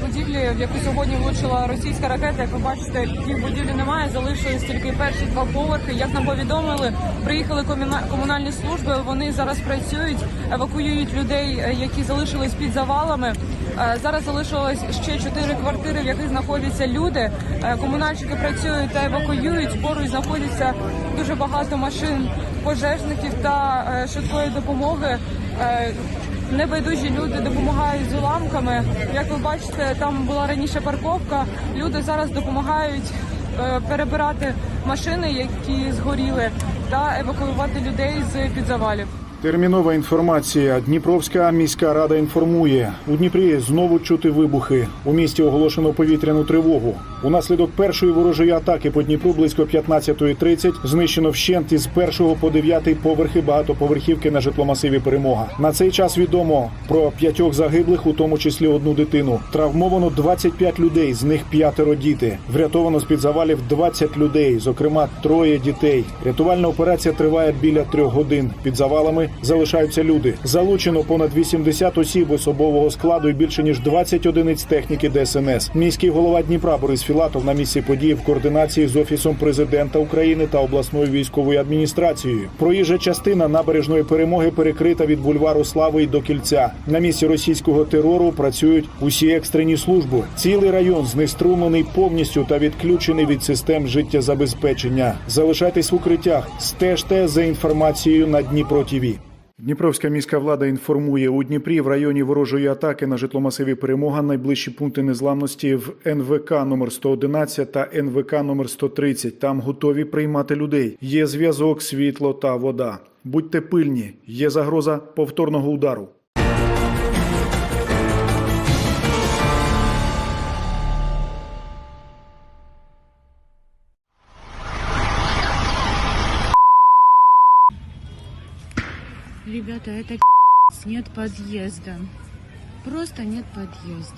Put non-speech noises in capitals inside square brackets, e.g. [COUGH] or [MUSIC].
будівлі, в яку сьогодні влучила російська ракета. Як ви бачите, тих будівлі немає. Залишились тільки перші два поверхи. Як нам повідомили, приїхали комуна- комунальні служби. Вони зараз працюють, евакуюють людей, е, які залишились під завалами. Е, Зараз залишилось ще чотири квартири, в яких знаходяться люди. Е, Комунальщики працюють та евакуюють. Поруч знаходиться дуже багато машин пожежників та е, швидкої допомоги. Е, Небайдужі люди допомагають з уламками. Як ви бачите, там була раніше парковка. Люди зараз допомагають е, перебирати машини, які згоріли, та евакуювати людей з під завалів. Термінова інформація. Дніпровська міська рада інформує. У Дніпрі знову чути вибухи. У місті оголошено повітряну тривогу. Унаслідок першої ворожої атаки по Дніпру близько 15.30 знищено вщент із першого по дев'ятий поверхи багатоповерхівки на житломасиві Перемога. На цей час відомо про п'ятьох загиблих, у тому числі одну дитину. Травмовано 25 людей, з них п'ятеро діти. Врятовано з під завалів 20 людей, зокрема троє дітей. Рятувальна операція триває біля трьох годин. Під завалами залишаються люди. Залучено понад 80 осіб особового складу і більше ніж 20 одиниць техніки ДСНС. Міський голова Дніпра Борис Філатов на місці події в координації з офісом президента України та обласною військовою адміністрацією. Проїжджа частина набережної перемоги перекрита від бульвару Слави й до кільця. На місці російського терору працюють усі екстрені служби. Цілий район знеструмлений повністю та відключений від систем життєзабезпечення. Залишайтесь в укриттях, стежте за інформацією на Дніпро ТІВІ. Дніпровська міська влада інформує у Дніпрі в районі ворожої атаки на житломасиві перемога найближчі пункти незламності в НВК номер 111 та НВК номер 130. Там готові приймати людей. Є зв'язок, світло та вода. Будьте пильні, є загроза повторного удару. Ребята, это [LAUGHS] нет подъезда. Просто нет подъезда.